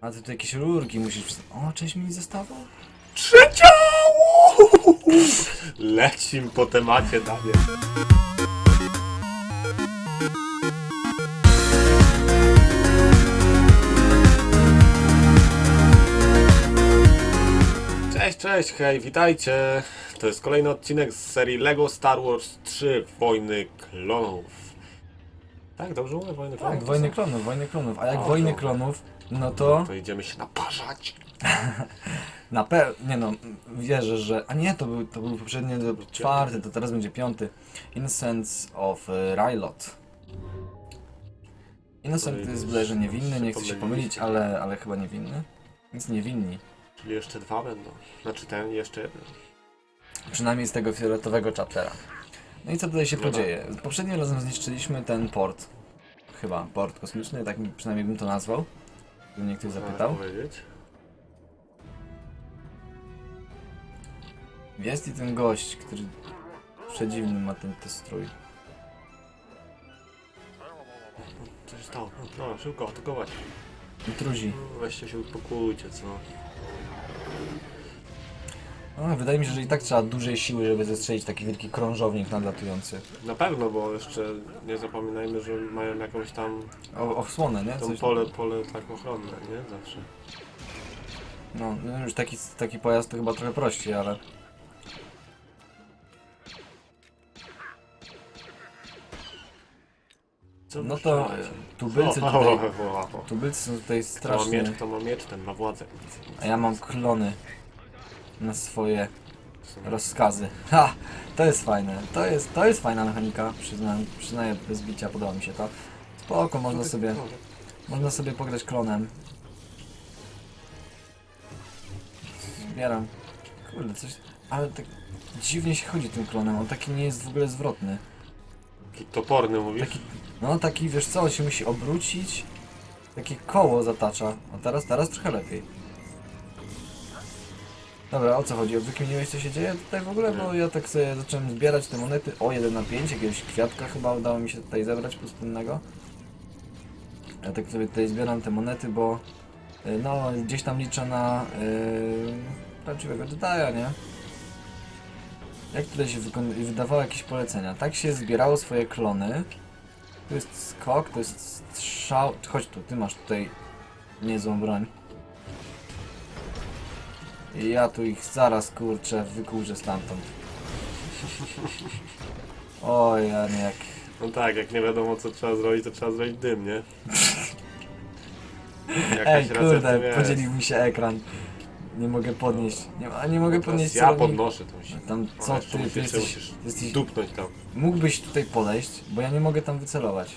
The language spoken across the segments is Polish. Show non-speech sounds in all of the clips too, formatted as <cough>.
A ty tu jakieś rurki musisz... O, część mini zestawu? Trzecia! <laughs> Lecim po temacie dalej. Cześć, cześć, hej, witajcie! To jest kolejny odcinek z serii LEGO Star Wars 3 Wojny Klonów. Tak, dobrze mówię? Wojny Klonów? Tak, Wojny Klonów, Wojny Klonów. A jak O, Wojny dobra. Klonów, no to To idziemy się naparzać. <laughs> na pewno... Nie no, wierzę, że... A nie, to był, to był poprzedni czwarty, to teraz będzie piąty. Innocence of e, Rylot. Innocent to jest bodajże niewinny, nie chcę się pomylić, ale, ale chyba niewinny. Więc niewinni. Czyli jeszcze dwa będą. Znaczy ten, jeszcze jeden. Przynajmniej z tego fioletowego chaptera. No i co tutaj się No podzieje? Poprzednim razem zniszczyliśmy ten port. Chyba, port kosmiczny, tak przynajmniej bym to nazwał. Gdyby mnie ktoś zapytał. Jest i ten gość, który przedziwny ma ten, ten strój. Co się stało? No, szybko, atakować. Intruzi. Weźcie się uspokójcie, co? No, wydaje mi się, że i tak trzeba dużej siły, żeby zestrzelić taki wielki krążownik nadlatujący. Na pewno, bo jeszcze nie zapominajmy, że mają jakąś tam O, ochsłonę, nie? tą Coś, pole, pole tak ochronne, nie? Zawsze. no, no, już taki, taki pojazd to chyba trochę prościej, ale... Co No to strzelacie? tubylcy tutaj... Tubylcy są tutaj Kto ma strasznie... miecz, kto ma miecz, ten ma władzę. A ja mam klony na swoje rozkazy. Ha! To jest fajne. To jest, to jest fajna mechanika, przyznam, przyznaję bez bicia, podoba mi się to. Spoko, można sobie, można sobie pograć klonem. Zbieram. Kurde, coś... Ale tak dziwnie się chodzi tym klonem, on taki nie jest w ogóle zwrotny. Taki toporny mówisz? Taki, no taki, wiesz co, on się musi obrócić. Takie koło zatacza. A teraz, teraz trochę lepiej. Dobra, o co chodzi? Wykminiłeś co się dzieje tutaj w ogóle? Bo ja tak sobie zacząłem zbierać te monety. O, 1 na 5, jakiegoś kwiatka chyba udało mi się tutaj zebrać pustynnego. Ja tak sobie tutaj zbieram te monety, bo y, no gdzieś tam liczę na yy, prawdziwego Jedi'a, nie? Jak tutaj się wydawało jakieś polecenia? Tak się zbierało swoje klony. Tu jest skok, to jest strzał. Chodź tu, ty masz tutaj niezłą broń. I ja tu ich zaraz kurczę wykurzę stamtąd. <laughs> Oj, ja nie jak. No tak, jak nie wiadomo co trzeba zrobić, to trzeba zrobić dym, nie? <laughs> Ej, kurde, podzielił mi się ekran. Nie mogę podnieść. Nie, a nie mogę podnieść ja podnoszę tą się. Tam co ty, ty jesteś, jesteś. dupnąć tam. Mógłbyś tutaj podejść, bo ja nie mogę tam wycelować.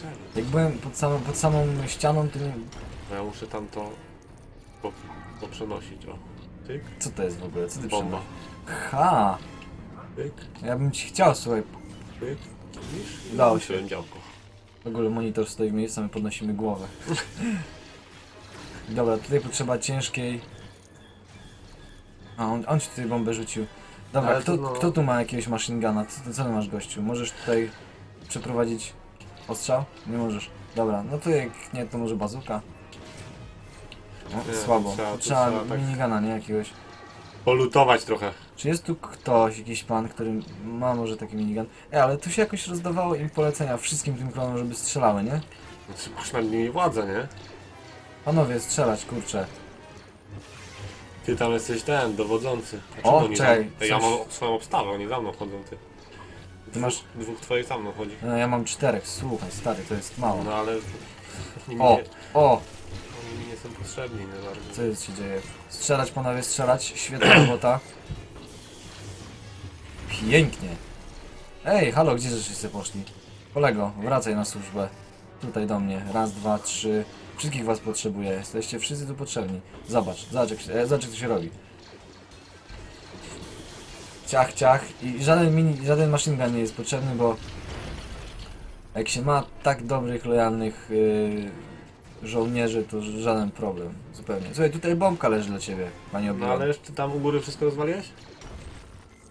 Czemu? Jak byłem pod samą, pod samą ścianą, to nie. No ja muszę tam to po, poprzenosić, o. Tyk, Co to jest w ogóle? Co ty bomba. Ha! Tyk, Ja bym ci chciał, słuchaj. tyk. Widzisz? Udało się. Działko. W ogóle monitor stoi w miejscu, my podnosimy głowę. <laughs> Dobra, tutaj potrzeba ciężkiej. A on, on ci tutaj bombę rzucił. Dobra, Ale kto, to no- kto tu ma jakiegoś machine guna? Co, co ty masz gościu? Możesz tutaj przeprowadzić ostrzał? Nie możesz. Dobra, no to jak nie, to może bazuka. Nie, słabo. trzeba- Trzeba, to trzeba trzeba tak- minigana, nie jakiegoś. Polutować trochę. Czy jest tu ktoś, jakiś pan, który ma może taki minigun? Ej, ale tu się jakoś rozdawało im polecenia wszystkim tym klonom, żeby strzelały, nie? Znaczy, Masz nad nimi władzę, nie? Panowie, strzelać, kurczę. Ty tam jesteś ten, dowodzący. A O, czemu oni czekaj, Za... Ja coś- mam swoją obstawę, oni za mną chodzą, ty. Dwóch, masz- Dwóch twoich za mną chodzi. No ja mam czterech, słuchaj, stary, to jest mało. No ale... <laughs> O, o, mi nie są potrzebni, nie bardzo. co jest się dzieje? Strzelać, panowie, strzelać, świetna <clears throat> robota. Pięknie. Ej, halo, gdzie żeście poszli? Kolego, wracaj na służbę. Tutaj do mnie. Raz, dwa, trzy. Wszystkich was potrzebuję. Jesteście wszyscy tu potrzebni. Zobacz, zobacz jak, się, e, zobacz, jak to się robi. Ciach, ciach. I żaden mini, żaden machine gun nie jest potrzebny, bo jak się ma tak dobrych, lojalnych yy, żołnierzy, to ż- żaden problem. Zupełnie. Słuchaj, tutaj bombka leży dla ciebie, panie No ale jeszcze tam u góry wszystko rozwaliłeś?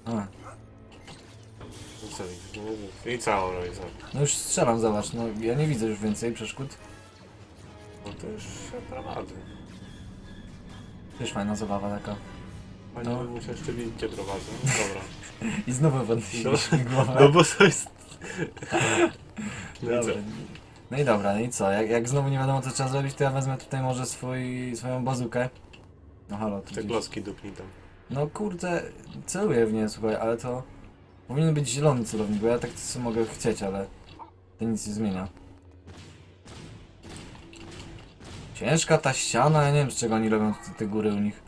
A, No co I on robi? Co? no już strzelam, zobacz. No, ja nie widzę już więcej przeszkód. No to już się prowadzę. Też fajna zabawa taka. Panie, No. no. muszę jeszcze widzieć, gdzie prowadzę. No, dobra. <laughs> I znowu podnosisz No, głowę. No bo jest... No i co? Dobra. No i dobra, no i co? Jak, jak znowu nie wiadomo co trzeba zrobić, to ja wezmę tutaj może swój, swoją bazukę. No halo, tu Te gdzieś. dupnij tam. No kurde, celuję w nie, słuchaj, ale to... Powinien być zielony celownik, bo ja tak sobie mogę chcieć, ale... To nic nie zmienia. Ciężka ta ściana, ja nie wiem z czego oni robią te, te góry u nich.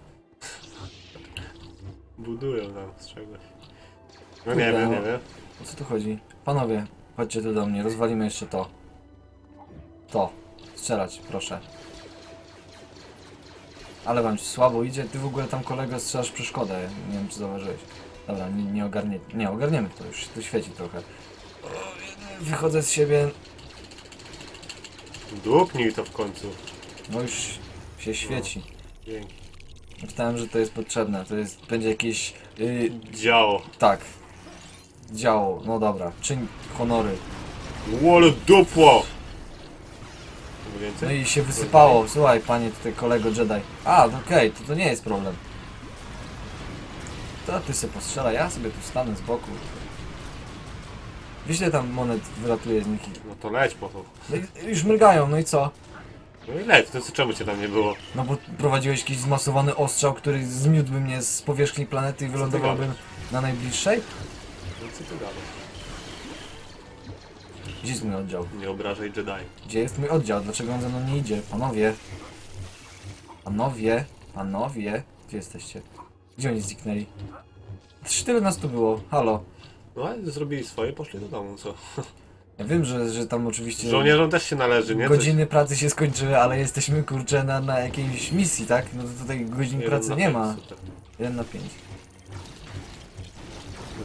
Budują nam z czegoś. No Kurde, nie wiem, no. nie wiem. O co tu chodzi? Panowie, chodźcie tu do mnie, rozwalimy jeszcze to. To. Strzelać, proszę. Ale wam słabo idzie, ty w ogóle tam kolego strzelasz przeszkodę, nie wiem czy zauważyłeś. Dobra, nie, nie ogarnie, nie ogarniemy to, już tu świeci trochę. Wychodzę z siebie, Dupnij to w końcu. no już się świeci. Dzięki. Myślałem, że to jest potrzebne, to jest, będzie jakieś, yy, Działo. tak. Działo, no dobra, czyń honory. Łole dupło! No i się wysypało. Słuchaj, panie tutaj kolego Jedi. A, to okej, to, to nie jest problem. To ty sobie postrzela, ja sobie tu stanę z boku. Wiesz ile tam monet wylatuje z nich? No to leć po to. No i już mrygają, no i co? No i leć, to co- czemu cię tam nie było? No bo prowadziłeś jakiś zmasowany ostrzał, który zmiótłby mnie z powierzchni planety i wylądowałbym na najbliższej? No co ty gadasz? Gdzie jest mój oddział? Nie obrażaj Jedi. Gdzie jest mój oddział? Dlaczego on ze mną nie idzie? Panowie! Panowie! Panowie! Gdzie jesteście? Gdzie oni zniknęli? Tyle nas tu było, halo. No ale zrobili swoje, poszli do domu, co? <laughs> Ja wiem, że, że tam oczywiście Żołnierzom też się należy, nie? godziny pracy się skończyły, ale jesteśmy kurczę na, na jakiejś misji, tak? No to tutaj godzin Coś- pracy jeden nie na ma. pięć, Super. 1 na 5.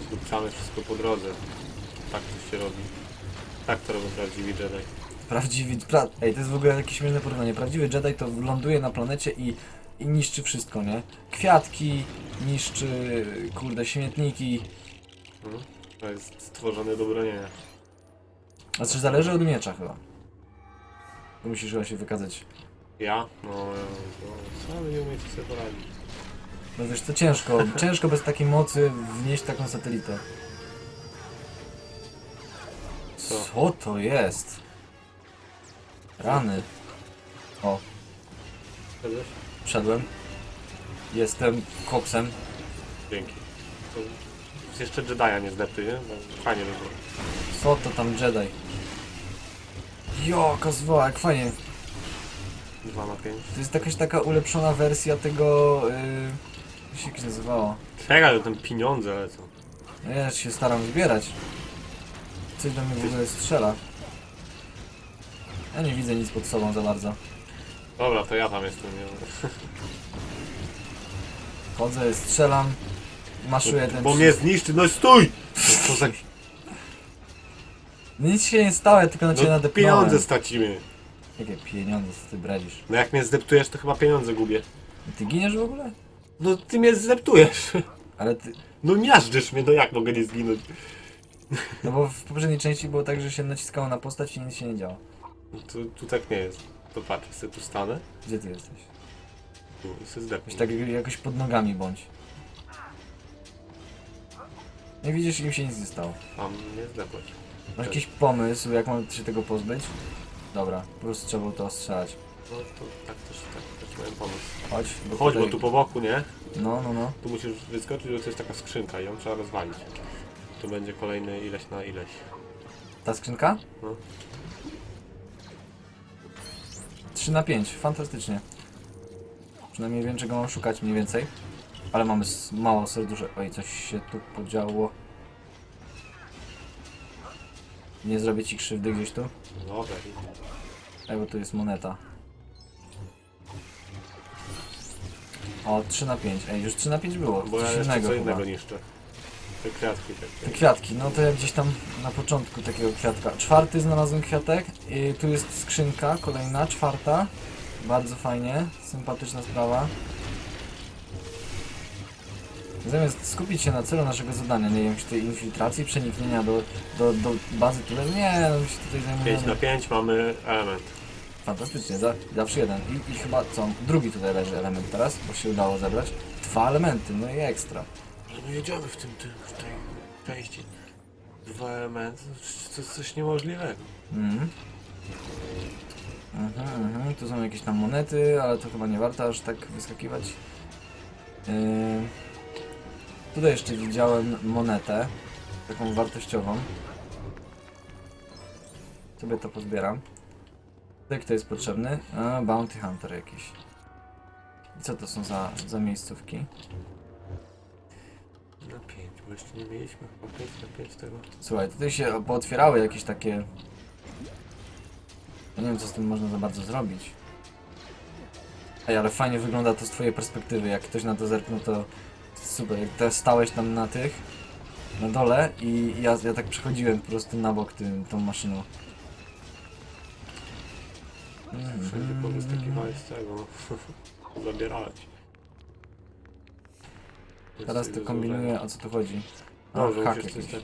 Zdupcamy wszystko po drodze. Tak to się robi. Tak to robią prawdziwi Jedi. Prawdziwy. Pra... Ej, to jest w ogóle jakieś śmieszne porównanie. Prawdziwy Jedi to ląduje na planecie i, i niszczy wszystko, nie? Kwiatki, niszczy, kurde, śmietniki. Mhm. To jest stworzony do bronienia. Znaczy zależy od miecza chyba. Tu musisz chyba się wykazać. Ja? No, no, co wy nie umiecie sobie poradzić? No wiesz, to ciężko. ciężko bez takiej mocy wnieść taką satelitę. Co? To jest? Rany. O, Wszedłeś? wszedłem. Jestem koksem. Dzięki. To jeszcze Jedi'a nie zdepty, nie? No, Fajnie by było. Co to tam Jedi? Jaka zła, jak fajnie. 2 na 5. To jest jakaś taka ulepszona wersja tego... Yy, jak się nazywało? Czekaj, że tam pieniądze lecą. No ja się staram zbierać. Coś do mnie w ogóle strzela. Ja nie widzę nic pod sobą za bardzo. Dobra, to ja tam jestem, nie? Chodzę, strzelam, maszuję ten... Bo mnie zniszczy, no stój! No, to za... No nic się nie stało, ja tylko na ciebie no, nadepnąłem. pieniądze stracimy. Jakie pieniądze, co ty bredzisz? No jak mnie zdeptujesz, to chyba pieniądze gubię. Ty giniesz w ogóle? No ty mnie zdeptujesz. Ale ty... No miażdżysz mnie, no jak mogę nie zginąć? No bo w poprzedniej części było tak, że się naciskało na postać i nic się nie działo. Tu, tu tak nie jest. To patrz, sobie tu stanę. Gdzie ty jesteś? Tu i sobie zdepnę. Jakoś tak jakoś pod nogami bądź. Nie widzisz, im się nic nie stało. Mam nie zdepnąć. Masz jakiś pomysł, jak mam się tego pozbyć? Dobra, po prostu trzeba było to ostrzelać. No to tak też, tak też miałem pomysł. Chodź, bo Chodź, bo tutaj- tu po boku, nie? No, no, no. Tu musisz wyskoczyć, bo to jest taka skrzynka i ją trzeba rozwalić. Tu będzie kolejny ileś na ileś. Ta skrzynka? No. 3 na 5, fantastycznie. Przynajmniej wiem czego mam szukać mniej więcej. Ale mamy s- mało serduszek. Oj, coś się tu podziało. Nie zrobię ci krzywdy gdzieś tu? No Dobra, Ej, bo tu jest moneta. O, 3 na 5. Ej, już 3 na 5 było. bo ja Coś jeszcze innego co chyba. innego niszczę. Te kwiatki Te takie. kwiatki, no to ja gdzieś tam na początku takiego kwiatka. Czwarty znalazłem kwiatek i tu jest skrzynka, kolejna, czwarta. Bardzo fajnie, sympatyczna sprawa. Zamiast skupić się na celu naszego zadania, nie wiem, czy tej infiltracji, przeniknienia do, do, do bazy tyle, nie, no my się tutaj 5 na zajmujemy 5 mamy element. Fantastycznie, za, zawsze jeden. I, I chyba co? Drugi tutaj leży element teraz, bo się udało zebrać. Dwa elementy, no i ekstra. My jedziemy w tym, tym w tej części. Dwa elementy, to jest coś niemożliwego. Mhm. Mhm, mhm. Tu są jakieś tam monety, ale to chyba nie warto aż tak wyskakiwać. Yy... Tutaj jeszcze widziałem monetę, taką wartościową. Sobie to pozbieram. Tutaj kto jest potrzebny? A, Bounty Hunter jakiś. I co to są za, za miejscówki? Na pięć, bo jeszcze nie mieliśmy chyba pięć na pięć tego. Słuchaj, tutaj się pootwierały jakieś takie... Ja nie wiem, co z tym można za bardzo zrobić. Ej, ale fajnie wygląda to z twojej perspektywy. Jak ktoś na to zerknął, to super. Jak teraz stałeś tam na tych, na dole i ja, ja tak przechodziłem po prostu na bok tym, tą maszyną. Wszędzie powyskakiwałeś z tego. <laughs> Zabierałeś. Teraz to kombinuję, o co tu chodzi. A, Dobrze, hak musisz coś jakiś. tak.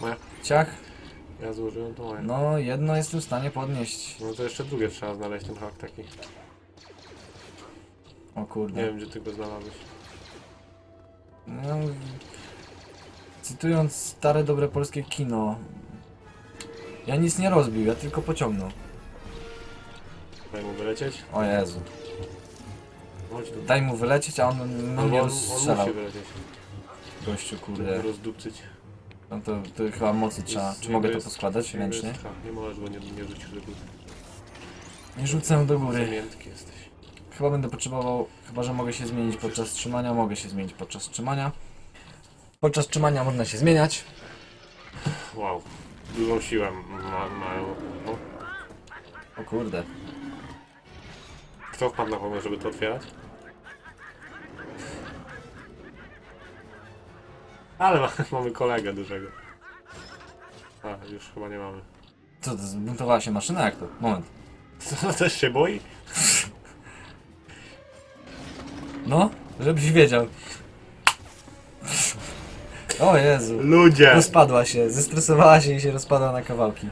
Moja. Ciach? Ja złożyłem to moje. No, jedno jestem w stanie podnieść. No to jeszcze drugie trzeba znaleźć ten hak taki. O kurde. Nie wiem gdzie ty go znalazłeś. No, cytując stare dobre polskie kino, ja nic nie rozbił, ja tylko pociągnął. Daj mu wylecieć? O Jezu. Chodź tu. Daj mu wylecieć, a on No mnie bo on, on rozstrzelał. musi wylecieć. Gościu, Kurde. Rozdupcyć. No to, to chyba mocy trzeba. Jest- Czy mogę to jest- poskładać ręcznie? jest hak. Nie możesz go nie, nie rzucić do góry. Nie rzucę do góry. Zamiętki jesteś. Chyba będę potrzebował, chyba że mogę się zmienić podczas trzymania, mogę się zmienić podczas trzymania. Podczas trzymania można się zmieniać. Wow. Dużą siłę ma, mają. No. O kurde. Kto wpadł na pomysł, żeby to otwierać? Ale ma, <laughs> mamy kolegę dużego. A, już chyba nie mamy. Co to, zbuntowała się maszyna? Jak to? Moment. <laughs> Co, też się boi? No, żebyś wiedział. O Jezu. Ludzie! Rozpadła się, zestresowała się i się rozpadła na kawałki.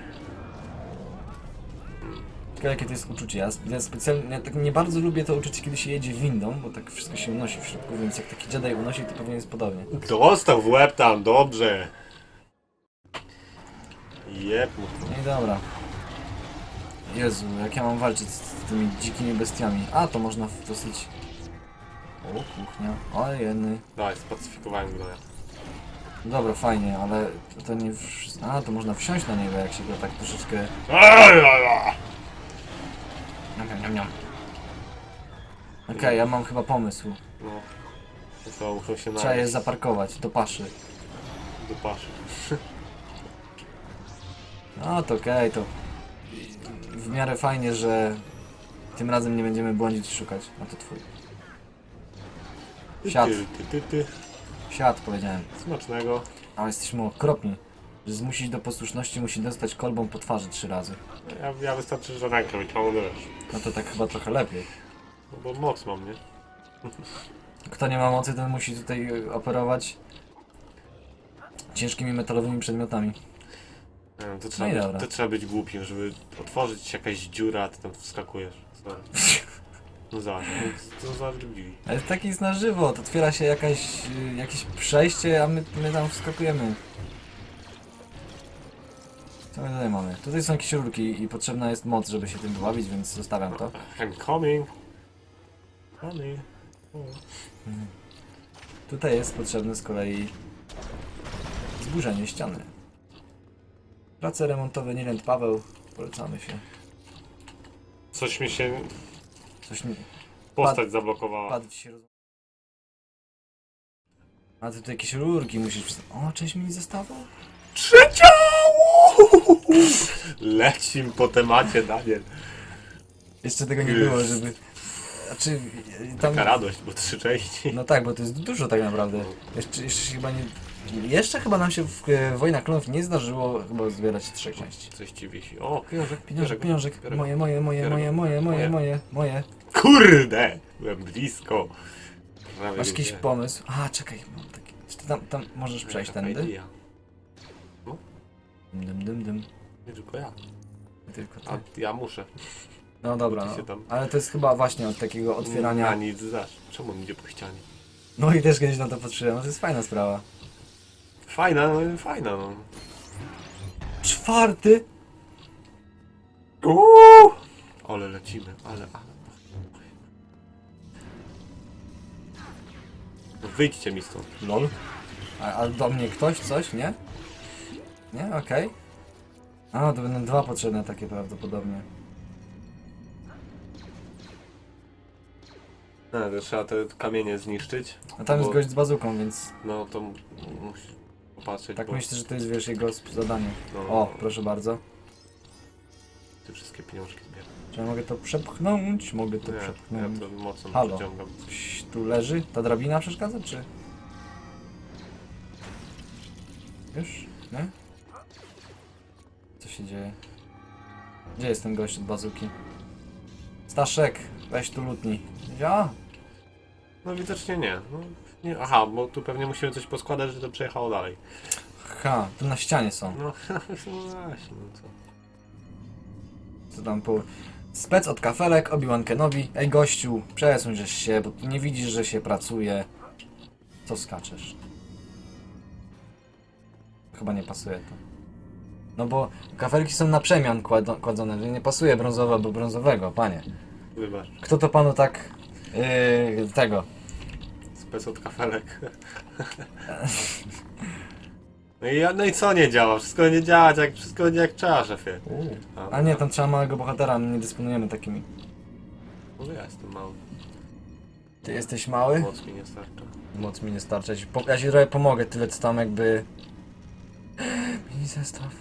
Jakie to jest uczucie. Ja, ja specjalnie, ja tak nie bardzo lubię to uczucie, kiedy się jedzie windą, bo tak wszystko się unosi w środku, więc jak taki Jedi unosi, to pewnie jest podobnie. Dostał w łeb tam, dobrze. Mu. No i dobra. Jezu, jak ja mam walczyć z tymi dzikimi bestiami. A, to można w dosyć... O, kuchnia. O, jeny. Dawaj, spacyfikowałem go. Dobra, fajnie, ale to nie... wsz- A, to można wsiąść na niego, jak się go tak troszeczkę... Niam, niam, niam, niam. Okej, ja mam chyba pomysł. No. To co, muszą się Trzeba je zaparkować do paszy. do paszy. No to okej, to w miarę fajnie, że tym razem nie będziemy błądzić i szukać. A to twój. Siad. Ty, ty, ty, ty. Siad, powiedziałem. Smacznego. Ale jesteśmy okropni. Że zmusić do posłuszności musi dostać kolbą po twarzy trzy razy. Ja, ja wystarczy, że rękę wyciągnę, wiesz. No to tak chyba trochę lepiej. No bo moc mam, nie? Kto nie ma mocy, ten musi tutaj operować ciężkimi metalowymi przedmiotami. Nie wiem, to, trzeba No i być, dobra. to trzeba być głupim, żeby otworzyć się jakaś dziura, a ty tam wskakujesz. Sorry. <laughs> No zobacz, no, za dziwi. Ale taki jest na żywo, to otwiera się jakaś, y, jakieś przejście, a my, my tam wskakujemy. Co my tutaj mamy? Tutaj są jakieś rurki i potrzebna jest moc, żeby się tym wyławić, więc zostawiam to. I'm coming. Coming. O. Tutaj jest potrzebne z kolei zburzenie ściany. Prace remontowe Nilent Paweł, polecamy się. Coś mi się... Coś mi... Postać zablokowała. Padł ci się roz... A ty tu jakieś rurki musisz... O, część mini zestawu? Trzecia! Lecim po temacie, Daniel. Jeszcze tego nie było, żeby... Znaczy, tam... Taka radość, bo trzy części. No tak, bo to jest dużo tak naprawdę. Jeszcze, jeszcze się chyba nie... Jeszcze chyba nam się w e, Wojnach Klonów nie zdarzyło chyba zbierać trzech części. Coś ci wisi. O, Pieniążek, pieniążek, pieniążek. biorę go. Moje, moje, moje, Biorę moje, go. moje, moje, Moje. moje, moje. kurde! Byłem blisko. Prawie Masz jakiś wiedziałem. pomysł? A, czekaj, mam taki... Czy ty tam, tam możesz przejść tędy? idea. Dym, dym, dym. Nie tylko ja. tylko ty. A ja muszę. No dobra, ty no. tam- ale to jest chyba właśnie od takiego otwierania. Na nic dasz. Czemu on idzie po ścianie? No i też kiedyś na to patrzyłem, no to jest fajna sprawa. Fajna, no fajna, no. Czwarty! Uuu! Ale lecimy, ale, ale. No wyjdźcie mi stąd. Lol. A, a do mnie ktoś coś, nie? Nie? Okej. A, to będą dwa potrzebne takie prawdopodobnie. No, to trzeba te kamienie zniszczyć. A tam jest bo- gość z bazuką, więc No to m- musisz popatrzeć, tak bo myślę, że to jest, wiesz, jego sp- zadanie. No. O, proszę bardzo. ty wszystkie pieniążki zbieram. Czy ja mogę to przepchnąć? Mogę to Nie, przepchnąć. ja to mocno Halo. przyciągam. Coś tu leży? Ta drabina przeszkadza, czy? Już? Nie? Co się dzieje? Gdzie jest ten gość od bazuki? Staszek, weź tu lutni. Ja? No widocznie nie. No, nie. Aha, bo tu pewnie musimy coś poskładać, że to przejechało dalej. Ha, tu na ścianie są. No, <laughs> no właśnie, no co. Co tam po... Spec od kafelek, Obi-Wan Kenobi. Ej gościu, przesuń się, bo tu nie widzisz, że się pracuje. Co skaczesz? Chyba nie pasuje to. No bo kafelki są na przemian kład- kładzone, że nie pasuje brązowe albo brązowego, panie. Wybacz. Kto to panu tak... Yy, tego... Spec od kafelek. No i, no i co nie działa? Wszystko nie działa, jak, wszystko nie jak trzeba, szefie. A, A nie, tam trzeba małego bohatera, my nie dysponujemy takimi. Może ja jestem mały. Ty jesteś mały? Moc mi nie starcza. Moc mi nie starcza. Ja ci po- Ja ci trochę pomogę, tyle co tam jakby... <gasps> Mini zestaw.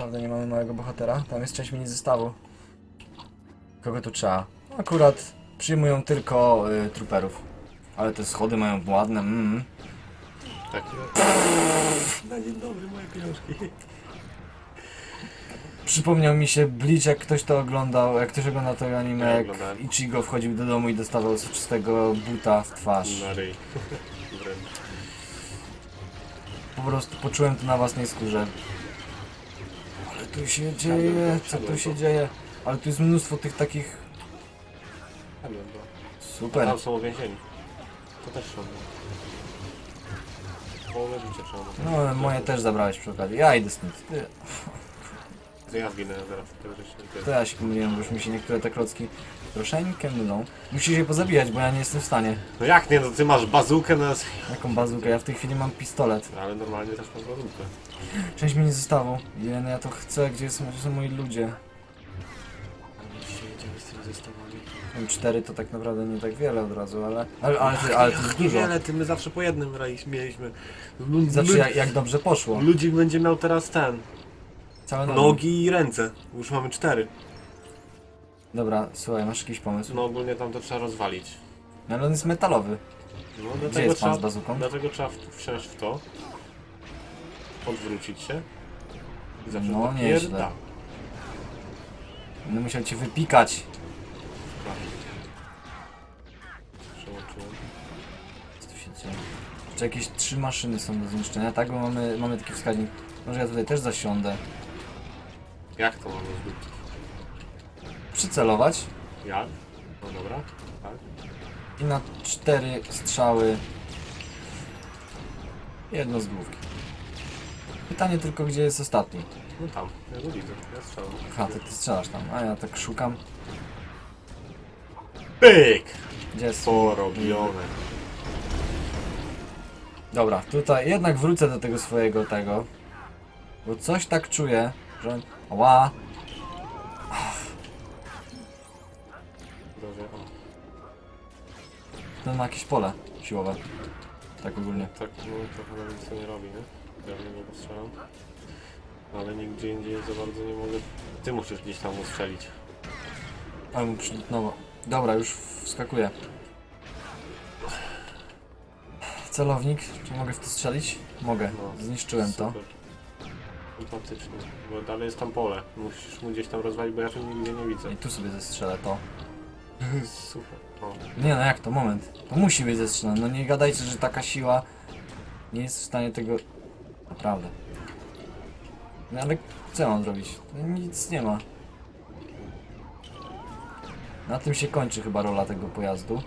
Naprawdę nie mamy małego bohatera? Tam jest część mini zestawu. Kogo tu trzeba? Akurat przyjmują tylko y, truperów. Ale te schody mają ładne, mm. Tak. Na dzień dobry, moje pieniążki. Przypomniał mi się Bleach, jak ktoś to oglądał, jak ktoś oglądał to anime, Ja jak oglądałem. Ichigo wchodził do domu i dostawał soczystego buta w twarz. Na ryj. <laughs> Wręcz. Po prostu poczułem to na własnej skórze. Tu się dzieje, co tu się dzieje? Ale tu jest mnóstwo tych takich... Super. Tam są uwięzieni. To też są. Połowę życia trzeba było. No, ale moje też zabrałeś przy okazji. Ja idę stąd. Ty, To ja zginę zaraz. teoretycznie. to ja się pomyliłem, bo już mi się niektóre te klocki troszeczkę mylą. Musisz je pozabijać, bo ja nie jestem w stanie. No jak nie, no ty masz bazukę na... Jaką bazukę? Ja w tej chwili mam pistolet. Ale normalnie też masz bazukę. Część mi nie zostało. Jen, ja to chcę, gdzie są, gdzie są moi ludzie. Cztery to tak naprawdę nie tak wiele od razu, ale... Ale, ale, ty, ale to jest dużo. Niewiele, ty my zawsze po jednym raliśmy, mieliśmy. Znaczy jak, jak dobrze poszło. Ludzik będzie miał teraz ten. Całe nogi. Nogi i ręce. Już mamy cztery. Dobra, słuchaj, masz jakiś pomysł? No ogólnie tam to trzeba rozwalić. No ale on jest metalowy. No, Gdzie dlatego jest pan trzeba, z bazuką? dlatego trzeba w- wsiąść w to. Odwrócić się. I zawsze No, tak nieźle. pierda. Będę musiał cię wypikać. Przełączyłem. Co tu się dzieje? Czy jakieś trzy maszyny są do zniszczenia? Tak, bo mamy, mamy taki wskaźnik. Może ja tutaj też zasiądę. Jak to mamy zrobić? Przycelować Jak? No dobra. Tak. i na cztery strzały jedno z główki. Pytanie tylko, gdzie jest ostatni? No tam. Ja go widzę. Ja strzelam. Aha, to ty strzelasz tam, a ja tak szukam. Pyk! Gdzie jest? Porobione. Dobra, tutaj jednak wrócę do tego swojego tego. Bo coś tak czuję, on... Ła! O. Ten ma jakieś pole siłowe. Tak ogólnie. Tak, no trochę nam nic to nie robi, nie? Ja w niego postrzelam. Ale nigdzie indziej za bardzo nie mogę. Ty musisz gdzieś tam ustrzelić. Ale mu przylutnowo. Dobra, już wskakuję. Celownik, czy mogę w to strzelić? Mogę, No, zniszczyłem to. Super. Fantastycznie. Bo dalej jest tam pole. Musisz mu gdzieś tam rozwalić, bo ja tu nigdzie nie widzę. I tu sobie zestrzelę to. <laughs> Super. O. Nie no, jak to? Moment. To musi być zestrzelone. No nie gadajcie, że taka siła nie jest w stanie tego... Naprawdę. No ale co ja mam zrobić? No Nic nie ma. Na tym się kończy chyba rola tego pojazdu.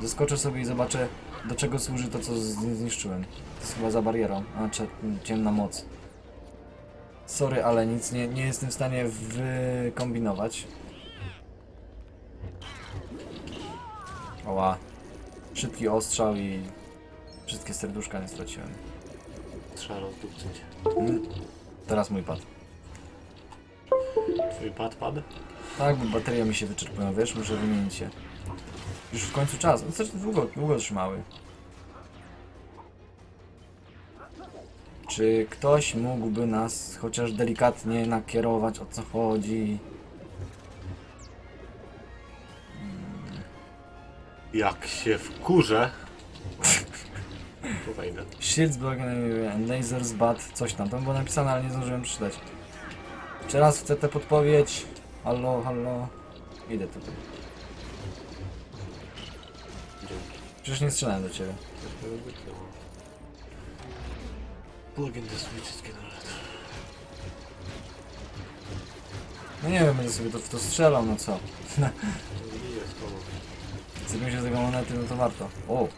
Zeskoczę sobie i zobaczę do czego służy to co z- zniszczyłem. To jest chyba za barierą. A, czy ciemna moc. Sorry, ale nic nie, nie jestem w stanie wykombinować. Oła. Szybki ostrzał i wszystkie serduszka nie straciłem. Trzeba rozdupcyć. Mm. Teraz mój pad. Twój pad pad? Tak, bo baterie mi się wyczerpują, wiesz, muszę wymienić się. Już w końcu czas. No długo, długo trzymały. Czy ktoś mógłby nas chociaż delikatnie nakierować o co chodzi? Jak się wkurzę. To wejdę. Shields, and lasers, but coś tam. Tam było napisane, ale nie zdążyłem przeczytać. Jeszcze raz chcę tę podpowiedź. Halo, halo. Idę tutaj. Dzięki. Przecież nie strzelałem do ciebie. Generator. No nie wiem, będę sobie to, w to strzelał, no co? Jest to. Sypią się z tego monety, no to warto. O, O.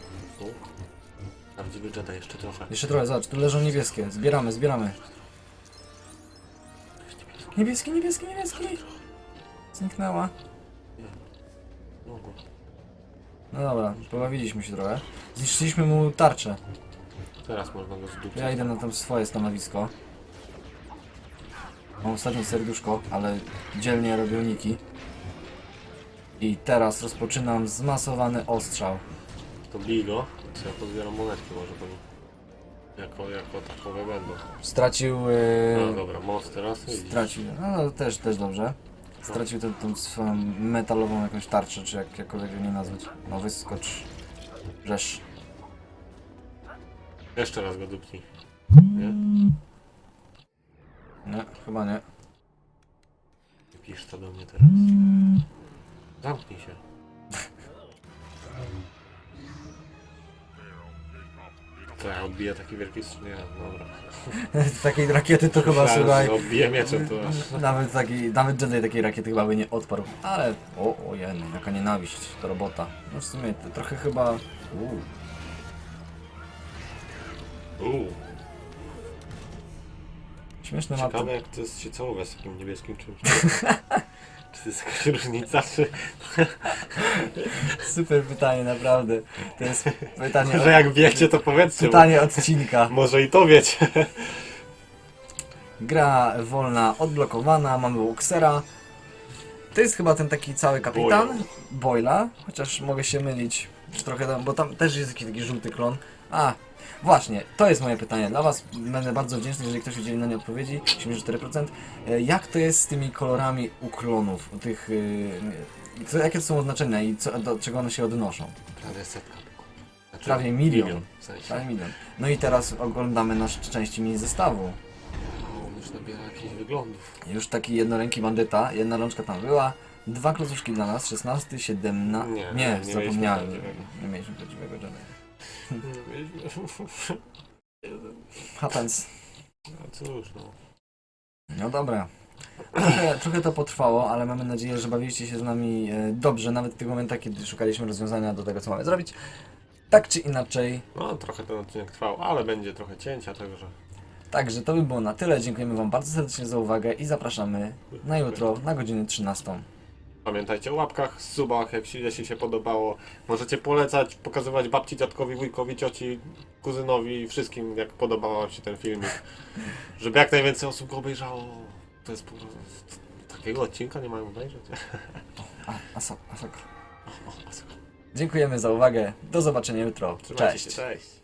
Prawdziwy Jedi jeszcze trochę. jeszcze trochę, zobacz, tu leżą niebieskie. Zbieramy, zbieramy. Niebieski, niebieski, niebieski! Zniknęła. Mogło. No dobra, pobawiliśmy się trochę. Zniszczyliśmy mu tarczę. Teraz można go zdupić. Ja idę na tam swoje stanowisko. Mam ostatnie serduszko, ale dzielnie robią niki. I teraz rozpoczynam zmasowany ostrzał. To bij go. Ja pozbieram monetki może, bo. Jako, jako takowe będą. Stracił... No Yy, dobra, moc teraz. i- stracił... No też, też dobrze. Stracił tę, tą swoją metalową jakąś tarczę, czy jak, jakkolwiek ją nie nazwać. No wyskocz. Rzesz. Jeszcze raz go dupnij. Nie? Nie, chyba nie. Pisz to do mnie teraz. Zamknij się. To ja odbiję taki wielki strz- Nie, dobra. <laughs> Takiej rakiety to chyba, Myślałem, słuchaj... Odbiję mieczem to aż. Nawet taki, nawet Jedi takiej rakiety chyba by nie odparł. Ale, o, ojej, jaka nienawiść, to robota. No w sumie to trochę chyba... Uuu, Śmieszne ma to. ciekawe jak to jest się całować z takim niebieskim czymś. <laughs> Czy to jest jakaś różnica, czy... <laughs> Super pytanie, naprawdę. To jest pytanie, Że jak wiecie, to powiedzcie. bo pytanie odcinka. Może i to wiecie. <laughs> Gra wolna, odblokowana, mamy Wuxera. To jest chyba ten taki cały kapitan. Boyle. Boyla, chociaż mogę się mylić trochę tam, bo tam też jest jakiś taki żółty klon. A, właśnie, to jest moje pytanie dla Was. Będę bardzo wdzięczny, jeżeli ktoś udzieli na nie odpowiedzi. 84%. E, Jak to jest z tymi kolorami u klonów? U tych, yy, co, jakie to są oznaczenia i co, do czego one się odnoszą? Prawie setka. Znaczy, Prawie milion. w sensie. Prawie milion. No i teraz oglądamy nasz części mini zestawu. O, on już nabiera jakichś wyglądów. Już taki jednoręki bandyta, jedna rączka tam była. Dwa klocuszki dla nas, 16, 17. Nie, Nie, nie zapomniałem. mieliśmy prawdziwego. Nie mieliśmy prawdziwego Jedi. No Happens. cóż, no. No dobra. Trochę, trochę to potrwało, ale mamy nadzieję, że bawiliście się z nami e, dobrze, nawet w tych momentach, kiedy szukaliśmy rozwiązania do tego, co mamy zrobić. Tak czy inaczej, No, trochę ten odcinek trwał, ale będzie trochę cięcia, także... także to by było na tyle. Dziękujemy Wam bardzo serdecznie za uwagę i zapraszamy na jutro na godzinę 13. Pamiętajcie o łapkach, subach, jak się, jeśli się podobało. Możecie polecać, pokazywać babci, dziadkowi, wujkowi, cioci, kuzynowi i wszystkim, jak podobał wam się ten filmik. <laughs> Żeby jak najwięcej osób go obejrzało. To jest po prostu... Takiego odcinka nie mają obejrzeć. A, aso, asok. Dziękujemy za uwagę. Do zobaczenia jutro. Cześć. Się, cześć.